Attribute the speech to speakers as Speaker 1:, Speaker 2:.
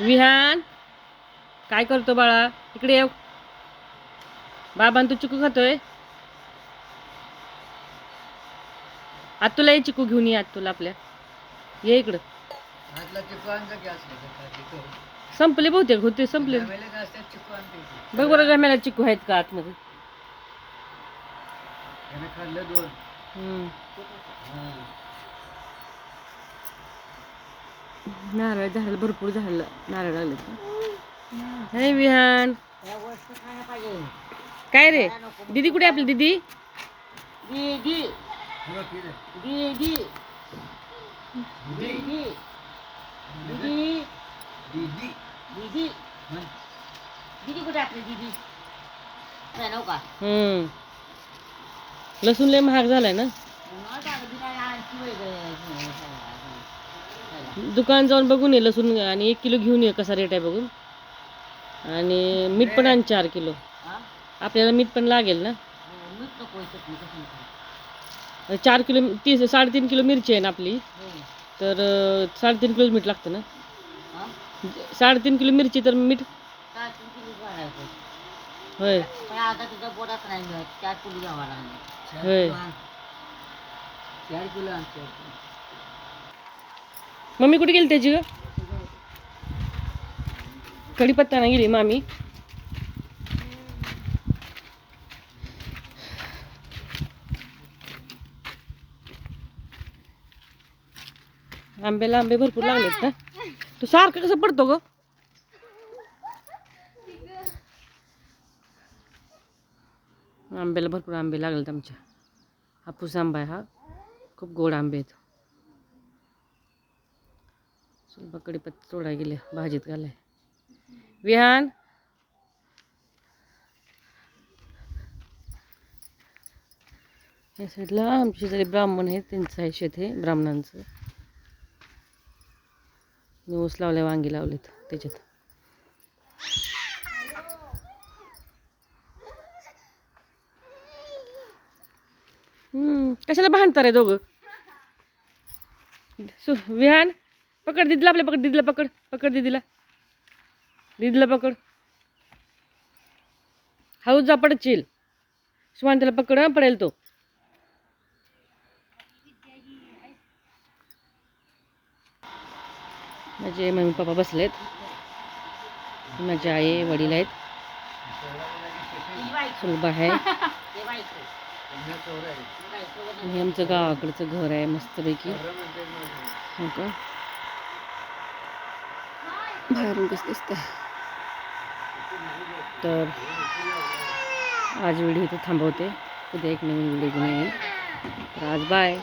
Speaker 1: विहान. काय करतो बाळा? इकडे येऊ. बाबान तू चिकू खातोय? आत तुला ये चिकू घेऊन ये आत तुला आपल्या. ये इकडं. संपले बहुतेक होते संपले. बघ बरं गम्याला चिकू आहेत का आतमध्ये. हम्म. नारळ झाडाला भरपूर झालं नारळ लागले हे विहान. काय रे? दीदी कुठे आपली दीदी?
Speaker 2: दीदी.
Speaker 1: दीदी.
Speaker 2: दीदी.
Speaker 1: दीदी.
Speaker 2: दीदी.
Speaker 1: दीदी कुठे आपली दीदी? लसूण लय महाग झालाय ना? दुकान जाऊन बघून ये लसूण आणि एक किलो घेऊन ये कसा रेट आहे बघून. आणि मीठ पण आण चार किलो. आपल्याला मीठ पण लागेल ना. चार किलो तीस साडेतीन किलो मिरची आहे ना आपली. तर साडेतीन किलो मीठ लागतं ना. साडेतीन किलो मिरची तर मीठ होय.
Speaker 2: चार किलो
Speaker 1: होय.
Speaker 2: चार किलो आण चार किलो
Speaker 1: मम्मी कुठे गेली त्याची ग? कढीपत्ता नाही गेली मामी. आंब्याला आंबे भरपूर लागलेत ना. तू सारखं कसं पडतो ग? आंब्याला भरपूर आंबे लागलेत आमच्या. हापूस आंबा आहे हा. खूप गोड आंबे आहेत. बकडी कडीपत्ता तोडा गेले भाजीत घालाय. विहान? या साईडला आमचे शेजारी ब्राह्मण आहेत त्यांचं आहे शेत हे ब्राह्मणांचं. ऊस लावले वांगी लावलेत त्याच्यात. कशाला भांडता रे दोघं? सु विहान? पकड दिदीला आपल्या पकड दिदीला पकड पकड दिदीला. दिदीला पकड. हळूच जा चिल सुमान त्याला पकड पडेल तो. माझे मम्मी पप्पा बसलेत. माझे आई वडील आहेत. सुलभा आहे. हे आमचं गावाकडचं घर आहे मस्तपैकी. हो का? बाहेरून कसं दिसतं तर आज व्हिडिओ इथे थांबवते. उद्या एक नवीन व्हिडिओ घेऊन येईल तर आज बाय.